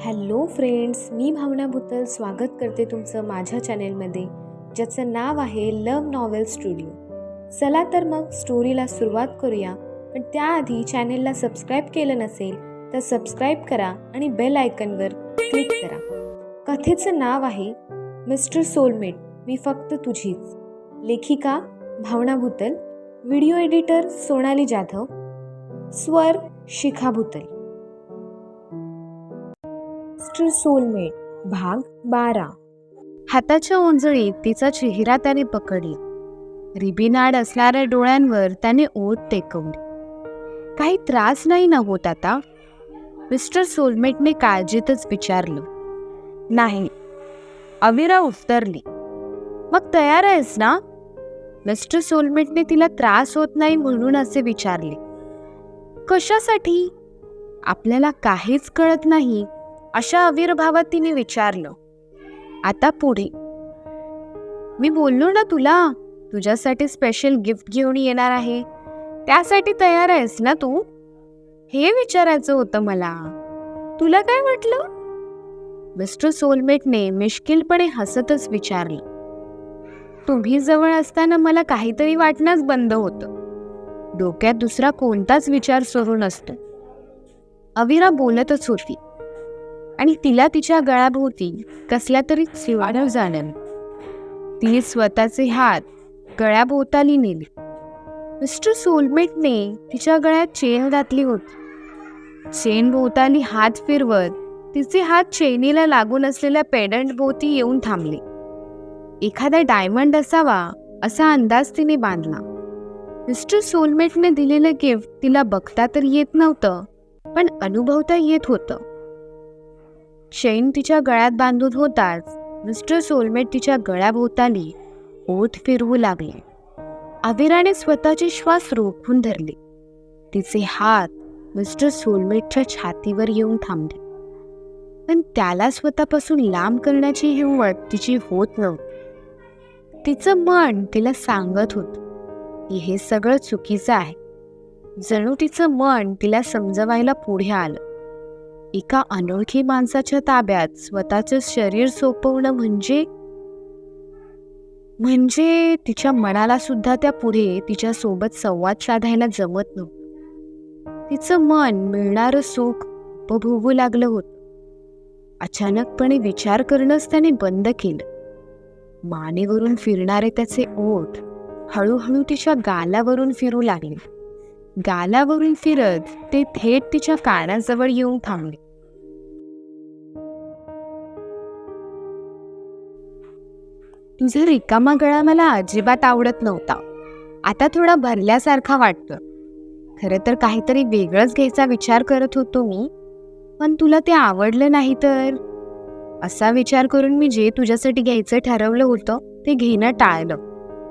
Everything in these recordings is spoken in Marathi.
हॅलो फ्रेंड्स मी भावना भुतल स्वागत करते तुमचं माझ्या चॅनेलमध्ये ज्याचं नाव आहे लव नॉवेल स्टुडिओ चला तर मग स्टोरीला सुरुवात करूया पण त्याआधी चॅनेलला सबस्क्राईब केलं नसेल तर सबस्क्राईब करा आणि बेल आयकनवर क्लिक करा. कथेचं नाव आहे मिस्टर सोलमेट मी फक्त तुझीच. लेखिका भावना भुतल व्हिडिओ एडिटर सोनाली जाधव स्वर शिखा भुतल. मिस्टर सोलमेट भाग बारा. हाताच्या ओंजळीत तिचा चेहरा त्याने पकडला. रिबिनाड असणाऱ्या डोळ्यांवर त्याने ओठ टेकवली. काही त्रास नाही ना होत आता? मिस्टर सोलमेटने काळजीतच विचारलं. नाही. अविरा उत्तरली मग तयार आहेस ना? मिस्टर सोलमेटने तिला त्रास होत नाही म्हणून असे विचारले. कशासाठी? आपल्याला काहीच कळत नाही. अशा आविर्भावात तिने विचारलं आता पुढे? मी बोललो ना तुला तुझ्यासाठी स्पेशल गिफ्ट घेऊन येणार आहे. त्यासाठी तयार आहेस ना तू? हे विचारायचं होतं मला. तुला काय वाटलं? मिस्टर सोलमेटने मिश्किलपणे हसतच विचारलं तुम्ही जवळ असताना मला काहीतरी वाटणंच बंद होतं. डोक्यात दुसरा कोणताच विचार सुरू नसतो. अविरा बोलतच होती आणि तिला तिच्या गळ्याभोवती कसल्या तरी शिवाडव जाणं तिने स्वतःचे हात गळ्याभोवताली नेले मिस्टर सोलमेटने तिच्या गळ्यात चेन घातली होती. चेन भोवताली हात फिरवत तिचे हात चेनीला लागून असलेल्या पेडंट भोवती येऊन थांबले. एखादा डायमंड असावा असा अंदाज तिने बांधला. मिस्टर सोलमेटने दिलेलं गिफ्ट तिला बघता तर येत नव्हतं पण अनुभवता येत होतं. शैन तिच्या गळ्यात बांधून होताच. मिस्टर सोलमेट तिच्या गळ्याभोवताली ओठ फिरवू लागले. अविराने स्वतःचे श्वास रोखून धरले. तिचे हात मिस्टर सोलमेटच्या छातीवर येऊन थांबले. पण त्याला स्वतःपासून लांब करण्याची हिंमत तिची होत नव्हती. तिचं मन तिला सांगत होत की हे सगळं चुकीचं आहे. जणू तिचं मन तिला समजवायला पुढे आलं. एका अनोळखी माणसाच्या ताब्यात स्वतःचं शरीर सोपवणं म्हणजे? म्हणजे तिच्या मनाला सुद्धा त्या पुढे तिच्या सोबत संवाद साधायला जमत नव्हतं. तिचं मन मिळणारं सुख उपभोगू लागलं होतं. अचानकपणे विचार करणंच त्याने बंद केलं. मानेवरून फिरणारे त्याचे ओठ हळूहळू तिच्या गालावरून फिरू लागले. गालावरून फिरत ते थेट तिच्या कानाजवळ येऊन थांबले. तुझा रिकामा गळा मला अजिबात आवडत नव्हता आता थोडा भरल्यासारखा वाटतं खरं तर काहीतरी वेगळंच घ्यायचा विचार करत होतो मी पण तुला ते आवडलं नाही तर? असा विचार करून मी जे तुझ्यासाठी घ्यायचं ठरवलं होतं ते घेणं टाळलं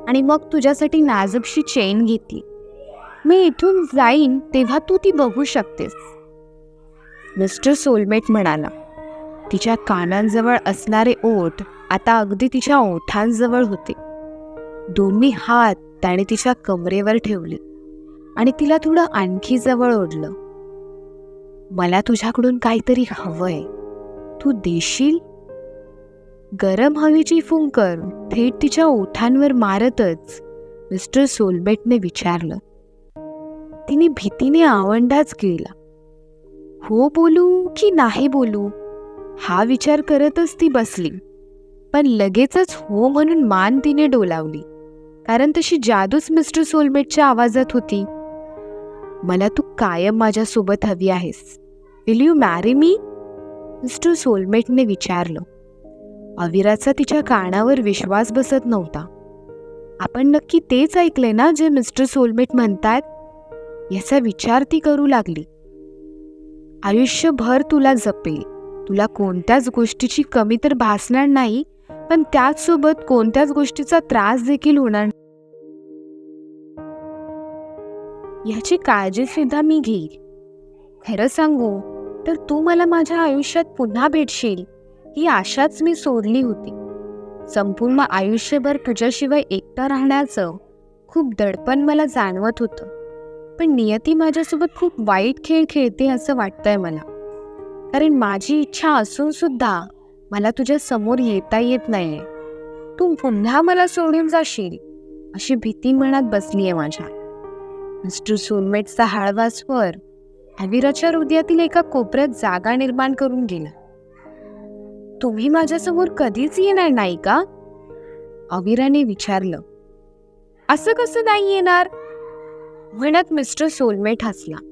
आणि मग तुझ्यासाठी नाजूकशी चेन घेतली. मी इथून जाईन तेव्हा तू ती बघू शकतेस. मिस्टर सोलमेट म्हणाला. तिच्या कानांजवळ असणारे ओठ आता अगदी तिच्या ओठांजवळ होते. दोन्ही हात त्याने तिच्या कमरेवर ठेवले आणि तिला थोडं आणखी जवळ ओढलं. मला तुझ्याकडून काहीतरी हवंय. तू देशील? गरम हवेची फुंकर थेट तिच्या ओठांवर मारतच मिस्टर सोलबेटने विचारलं. तिने भीतीने आवंडाच केला. हो बोलू की नाही बोलू? हा विचार करतच ती बसली. पण लगेचच हो म्हणून मान तिने डोलावली. कारण तशी जादूच मिस्टर सोलमेटच्या आवाजात होती. मला तू कायम माझ्यासोबत हवी आहेस. Will you marry me mister सोलमेटने विचारलं. अविराचा तिच्या कानावर विश्वास बसत नव्हता. आपण नक्की तेच ऐकले ना जे मिस्टर सोलमेट म्हणतात याचा विचार ती करू लागली. आयुष्यभर तुला जपेल. तुला कोणत्याच गोष्टीची कमी तर भासणार नाही पण त्याचसोबत कोणत्याच गोष्टीचा त्रास देखील होणार याची काळजी सुद्धा मी घेईल. खरं सांगू तर तू मला माझ्या आयुष्यात पुन्हा भेटशील ही आशाच मी सोडली होती. संपूर्ण आयुष्यभर तुझ्याशिवाय एकटा राहण्याचं खूप दडपण मला जाणवत होतं. पण नियती माझ्यासोबत खूप वाईट खेळ खेळते असं वाटतंय मला. कारण माझी इच्छा असून सुद्धा मला तुझ्या समोर येता येत नाही तू पुन्हा मला सोडून जाशील अशी भीती मनात बसली आहे माझ्या. मिस्टर सोनमेटचा हळवा स्वर अविराच्या हृदयातील एका कोपऱ्यात जागा निर्माण करून गेला. तुम्ही माझ्यासमोर कधीच येणार नाही का? अविराने विचारलं. असं कसं नाही येणार? म्हणत मिस्टर सोलमेट हसला.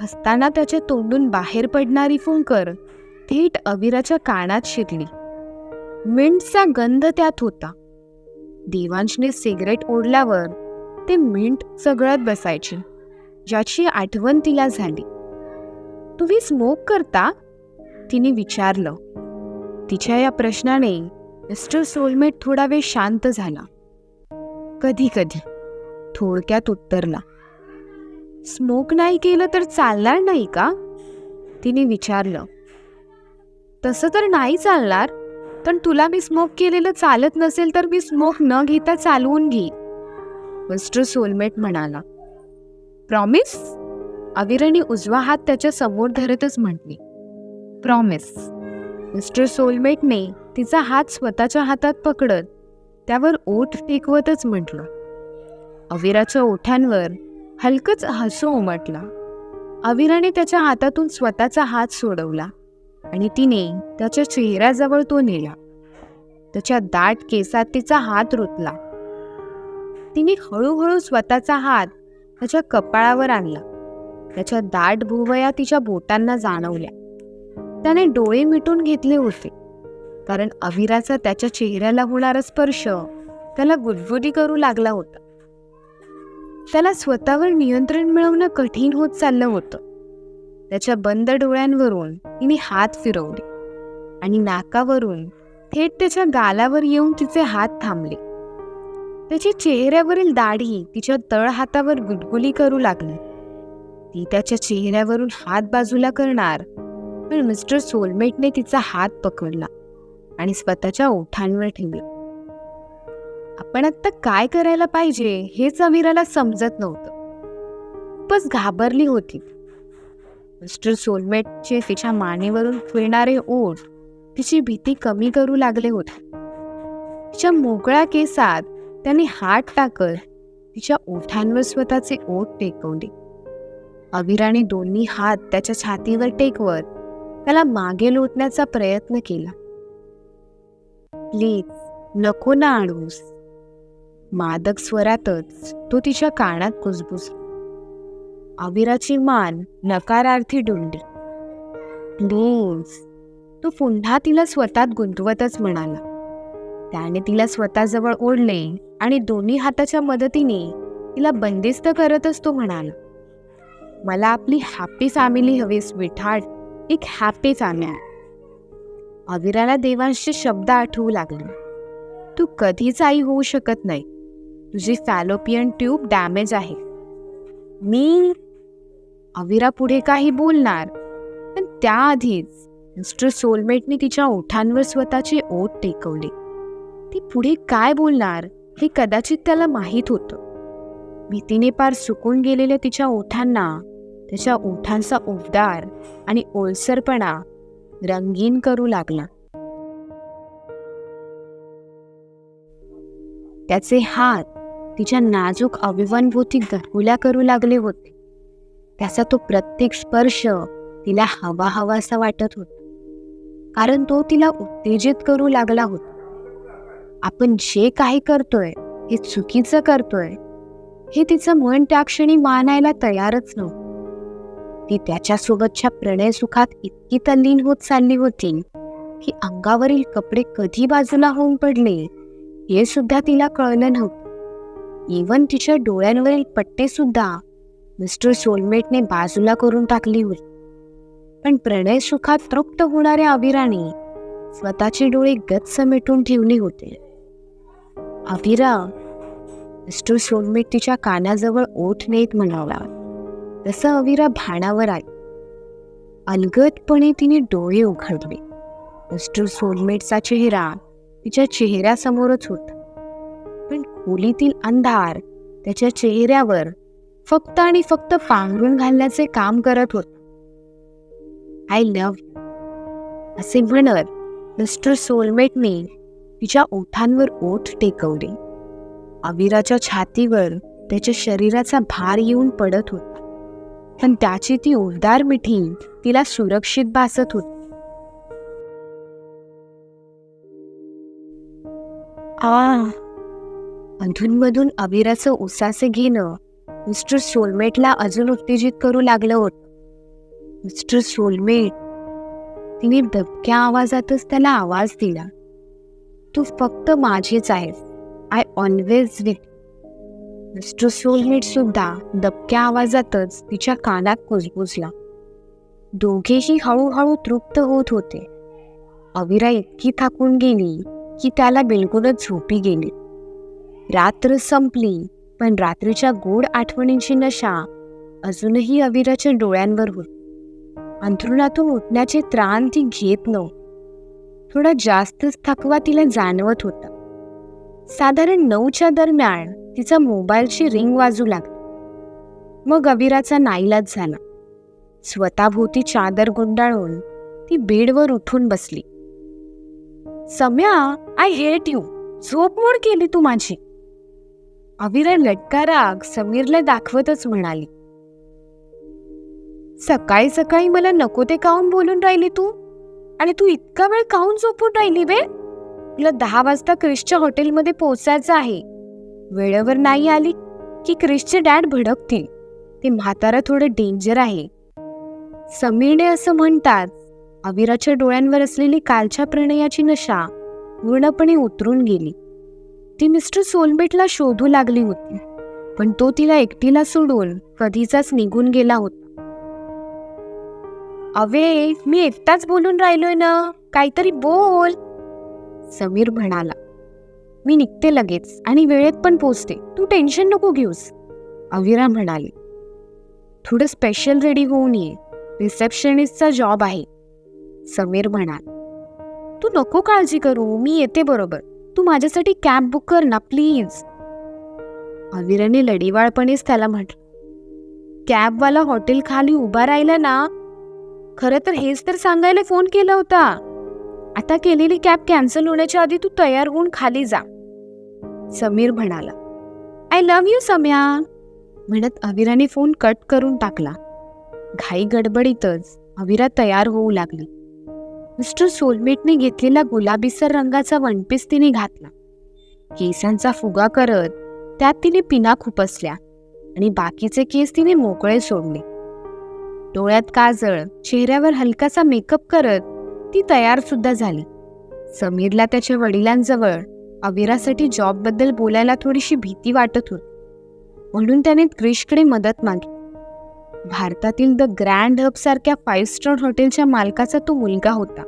हसताना त्याच्या तोंडून बाहेर पडणारी फुंकर थेट अविराच्या कानात शिरली. मिंटचा गंध त्यात होता. देवांशने सिगरेट ओढल्यावर ते मिंट सगळ्यात बसायचे ज्याची आठवण तिला झाली. तुम्ही स्मोक करता? तिने विचारलं. तिच्या या प्रश्नाने मिस्टर सोलमेट थोडा वेळ शांत झाला. कधी कधी थोडक्यात उत्तरला. स्मोक नाही केलं तर चालणार नाही का? तिने विचारलं. तसं तर नाही चालणार पण तुला मी स्मोक केलेलं चालत नसेल तर मी स्मोक न घेता चालवून घे. मिस्टर सोलमेट म्हणाला. प्रॉमिस? अविराने उजवा हात त्याच्यासमोर धरतच म्हटली. प्रॉमिस. मिस्टर सोलमेटने तिचा हात स्वतःच्या हातात पकडत त्यावर ओठ टेकवतच म्हटलं. अविराच्या ओठांवर हलकच हसू उमटला. अविराने त्याच्या हातातून स्वतःचा हात सोडवला आणि तिने त्याच्या चेहऱ्याजवळ तो नेला. त्याच्या दाट केसात तिचा हात रुतला. तिने हळूहळू स्वतःचा हात त्याच्या कपाळावर आणला. त्याच्या दाट भुवया तिच्या बोटांना जाणवल्या. त्याने डोळे मिटून घेतले होते. कारण अविराचा त्याच्या चेहऱ्याला होणारा स्पर्श त्याला गुदगुदी करू लागला होता. त्याला स्वतःवर नियंत्रण मिळवणं कठीण होत चाललं होतं. त्याच्या बंद डोळ्यांवरून तिने हात फिरवले आणि नाकावरून थेट त्याच्या गालावर येऊन तिचे हात थांबले. त्याची चेहऱ्यावरील दाढी तिच्या तळ हातावर गुदगुली करू लागली. ती त्याच्या चेहऱ्यावरून हात बाजूला करणार पण मिस्टर सोलमेटने तिचा हात पकडला आणि स्वतःच्या ओठांवर ठेवला. आपण आत्ता काय करायला पाहिजे हेच अविराला समजत नव्हतं. खूपच घाबरली होती. मिस्टर सोलमेटचे तिच्या मानेवरून फिरणारे ओठ तिची भीती कमी करू लागले होते. तिच्या मोकळ्या केसात त्याने हात टाकत तिच्या ओठांवर स्वतःचे ओठ टेकवले. अविराने दोन्ही हात त्याच्या छातीवर टेकवत त्याला मागे लोटण्याचा प्रयत्न केला. प्लीज नको ना आणूस. मादक स्वरातच तो तिच्या कानात कुजबुज. अविराची मान नकारार्थी डुंडली प्लीज तो पुन्हा तिला स्वतःत गुंतवतच म्हणाला. त्याने तिला स्वतःजवळ ओढले आणि दोन्ही हाताच्या मदतीने तिला बंदिस्त करतच तो म्हणाला मला आपली हॅपी फॅमिली हवी स्वीटहार्ट एक हॅपी फॅमिली अविराला देवांशचे शब्द आठवू लागले. तू कधीच आई होऊ शकत नाही. तुझी फॅलोपियन ट्यूब डॅमेज आहे. मी अविरा पुढे काही बोलणार पण त्याआधीच मिस्टर सोलमेटने तिच्या ओठांवर स्वतःची ओठ टेकवले. ती पुढे काय बोलणार हे कदाचित त्याला माहीत होतं. भीतीने पार सुकून गेलेल्या तिच्या ओठांना त्याच्या ओठांचा उबदार आणि ओलसरपणा रंगीन करू लागला. त्याचे हात तिच्या नाजूक अभिवनभूती गरगुल्या करू लागले होते. त्याचा तो प्रत्येक स्पर्श तिला हवा हवासा वाटत होता. कारण तो तिला उत्तेजित करू लागला होता. आपण जे काही करतोय हे चुकीचं करतोय हे तिचं मन त्या क्षणी मानायला तयारच नव्हतं. ती त्याच्यासोबतच्या प्रणय सुखात इतकी तल्लीन होत चालली होती की अंगावरील कपडे कधी बाजूला होऊन पडले हे सुद्धा तिला कळलं नव्हतं. इवन तिच्या डोळ्यांवरील पट्टे सुद्धा मिस्टर सोलमेटने बाजूला करून टाकली होती. पण प्रणय सुखात तृप्त होणाऱ्या अविराने स्वतःचे डोळे गत समेटून ठेवले होते. अविरा मिस्टर सोलमेट तिच्या कानाजवळ ओठ नेत म्हणाला. तसं अविरा भाणावर आली. अलगदपणे तिने डोळे उघडले. मिस्टर सोलमेटचा चेहरा तिच्या चेहऱ्यासमोरच होता. खोलीतील अंधार त्याच्या चेहऱ्यावर फक्त आणि फक्त पांघरून घालण्याचे काम करत होत. आय लव्ह असे म्हणत मिस्टर सोलमेटने तिच्या ओठांवर ओठ टेकवले. अविराच्या छातीवर त्याच्या शरीराचा भार येऊन पडत होता. पण त्याची ती उबदार मिठी तिला सुरक्षित भासत होती. आ अधूनमधून अविराचं उसासे घेणं मिस्टर सोलमेटला अजून उत्तेजित करू लागलं होत. मिस्टर सोलमेट तिने दबक्या आवाजातच त्याला आवाज दिला. तू फक्त माझीच आहेस. I always with mister soulmate सुद्धा दबक्या आवाजातच तिच्या कानात कुजबुजला. दोघेही हळूहळू तृप्त होत होते. अविरा इतकी थाकून गेली की त्याला बिलकुलच झोपी गेली. रात्र संपली पण रात्रीच्या गोड आठवणींची नशा अजूनही अविराच्या डोळ्यांवर होती. अंथरुणातून उठण्याचे त्राण ती घेत नव्हती. थोडा जास्तच थकवा तिला जाणवत होता. साधारण नऊच्या दरम्यान तिचा मोबाईलची रिंग वाजू लागली. मग अविराचा नाईलाज झाला. स्वतःभोवती चादर गुंडाळून ती बेडवर उठून बसली. सम्या आय हेट यू झोप मोड केली तू माझी. अविरा लटका राग समीरला दाखवतच म्हणाली. सकाळी सकाळी मला नको ते काऊन बोलून राहिली तू? आणि तू इतका वेळ काऊन झोपून राहिली बे? तुला दहा वाजता क्रिशच्या हॉटेलमध्ये पोचायचं आहे. वेळेवर नाही आली की क्रिशचे डॅड भडकतील. ते म्हातारा थोडं डेंजर आहे. समीरने असं म्हणतात अविराच्या डोळ्यांवर असलेली कालच्या प्रणयाची नशा पूर्णपणे उतरून गेली. ती मिस्टर सोलमेटला शोधू लागली होती. पण तो तिला एकटीला सोडून कधीचाच निघून गेला होता. अवे मी एकटाच बोलून राहिलोय ना? काहीतरी बोल. समीर म्हणाला. मी निघते लगेच आणि वेळेत पण पोचते. तू टेन्शन नको घेऊस. अविरा म्हणाली. थोडं स्पेशल रेडी होऊन ये. रिसेप्शनिस्टचा जॉब आहे. समीर म्हणाल. तू नको काळजी करू मी येते बरोबर. तू माझ्यासाठी कॅब बुक कर ना प्लीज. अविराने लढीवाळपणेच त्याला म्हटलं. कॅबवाला हॉटेल खाली उभा राहिला ना खरं तर हेच तर सांगायला फोन केला होता. आता केलेली कॅब कॅन्सल होण्याच्या आधी तू तयार होऊन खाली जा. समीर म्हणाला आय लव्ह यू सम्या. म्हणत अविराने फोन कट करून टाकला. घाई गडबडीतच अविरा तयार होऊ लागली. मिस्टर सोलमेटने घेतलेला गुलाबीसर रंगाचा वनपीस तिने घातला. केसांचा फुगा करत त्यात तिने पिना खुपसल्या आणि बाकीचे केस तिने मोकळे सोडले. डोळ्यात काजळ चेहऱ्यावर हलकासा मेकअप करत ती तयार सुद्धा झाली. समीरला त्याच्या वडिलांजवळ अविरासाठी जॉबबद्दल बोलायला थोडीशी भीती वाटत होती. म्हणून त्याने क्रिशकडे मदत मागितली. भारतातील द ग्रँड हब सारख्या फाईव्ह स्टार हॉटेलच्या मालकाचा तो मुलगा होता.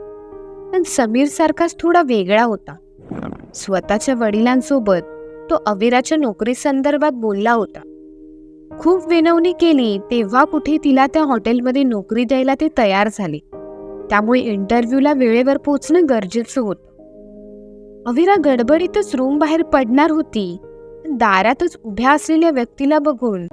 पण समीर सारखाच थोडा वेगळा होता. स्वतःच्या वडिलांसोबत तो अविराच्या नोकरी संदर्भात बोलला होता. खूप विनवणी केली तेव्हा कुठे तिला त्या हॉटेलमध्ये नोकरी द्यायला ते तयार झाले. त्यामुळे इंटरव्ह्यूला वेळेवर पोचणं गरजेचं होतं. अविरा गडबडीतच रूम बाहेर पडणार होती. पण दारातच उभ्या असलेल्या व्यक्तीला बघून